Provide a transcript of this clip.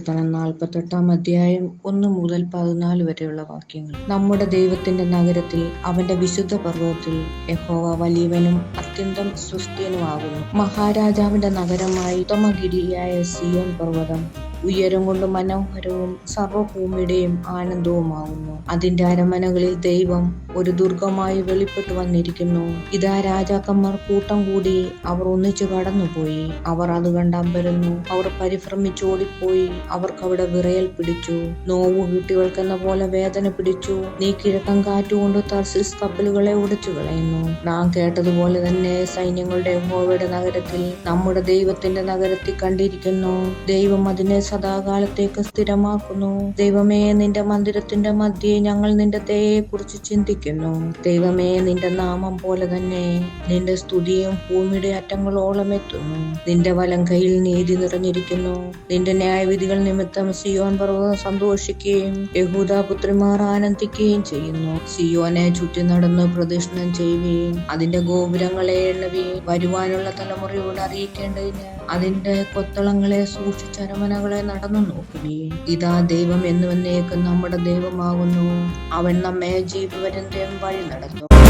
സങ്കീർത്തനം നാൽപ്പത്തെട്ടാം അധ്യായം ഒന്ന് മുതൽ പതിനാല് വരെയുള്ള വാക്യങ്ങൾ. നമ്മുടെ ദൈവത്തിന്റെ നഗരത്തിൽ അവന്റെ വിശുദ്ധ പർവതത്തിൽ യഹോവ വലിയവനും അത്യന്തം സുസ്ഥിനുമാകുന്നു മഹാരാജാവിന്റെ നഗരമായി ഉത്തമഗിരിയായ സിയോൻ പർവതം ഉയരം കൊണ്ട് മനോഹരവും സർവഭൂമിയുടെയും ആനന്ദവുമാകുന്നു. അതിന്റെ അരമനകളിൽ ദൈവം ഒരു ദുർഗമായി വെളിപ്പെട്ടു വന്നിരിക്കുന്നു. ഇതാ രാജാക്കന്മാർ കൂട്ടം കൂടി അവർ ഒന്നിച്ചു കടന്നുപോയി. അവർ അത് കണ്ടമ്പരുന്നു അവർ പരിഭ്രമിച്ചോടിപ്പോയി അവർക്ക് അവിടെ വിറയൽ പിടിച്ചു. നോവു കുട്ടികൾക്കെന്ന പോലെ വേദന പിടിച്ചു. നീ കിഴക്കൻ കാറ്റുകൊണ്ട് തർസിസ് കപ്പലുകളെ ഉടച്ചു കളയുന്നു. നാം കേട്ടതുപോലെ തന്നെ സൈന്യങ്ങളുടെ ഹോവയുടെ നഗരത്തിൽ നമ്മുടെ ദൈവത്തിന്റെ നഗരത്തിൽ കണ്ടിരിക്കുന്നു. ദൈവം അതിനെ സദാകാലത്തേക്ക് സ്ഥിരമാക്കുന്നു. ദൈവമേ നിന്റെ മന്ദിരത്തിന്റെ മധ്യേ ഞങ്ങൾ നിന്റെ തേയെ കുറിച്ച് ചിന്തിക്കുന്നു ദൈവമേ നിന്റെ നാമം പോലെ തന്നെ നിന്റെ സ്തുതിയും ഭൂമിയുടെ അറ്റങ്ങളോളം എത്തുന്നു നിന്റെ വലം കയ്യിൽ നീതി നിറഞ്ഞിരിക്കുന്നു. നിന്റെ ന്യായവിധികൾ നിമിത്തം സിയോൻ പർവതം സന്തോഷിക്കുകയും യഹൂദ പുത്രിമാർ ആനന്ദിക്കുകയും ചെയ്യുന്നു. സിയോനെ ചുറ്റി നടന്ന് പ്രദക്ഷിണം ചെയ്യുകയും അതിന്റെ ഗോപുരങ്ങളെ എണ്ണുകയും വരുവാനുള്ള തലമുറയോട് അറിയിക്കേണ്ടതിന് അതിന്റെ കൊത്തളങ്ങളെ സൂക്ഷിച്ചരമനകളെ നടന്നു നോക്കുകയും. ഇതാ ദൈവം എന്നുവന്നേക്കും നമ്മുടെ ദൈവമാകുന്നു. അവൻ നമ്മെ ജീവപര്യന്തം பெரும்பாலும் நடக்கும்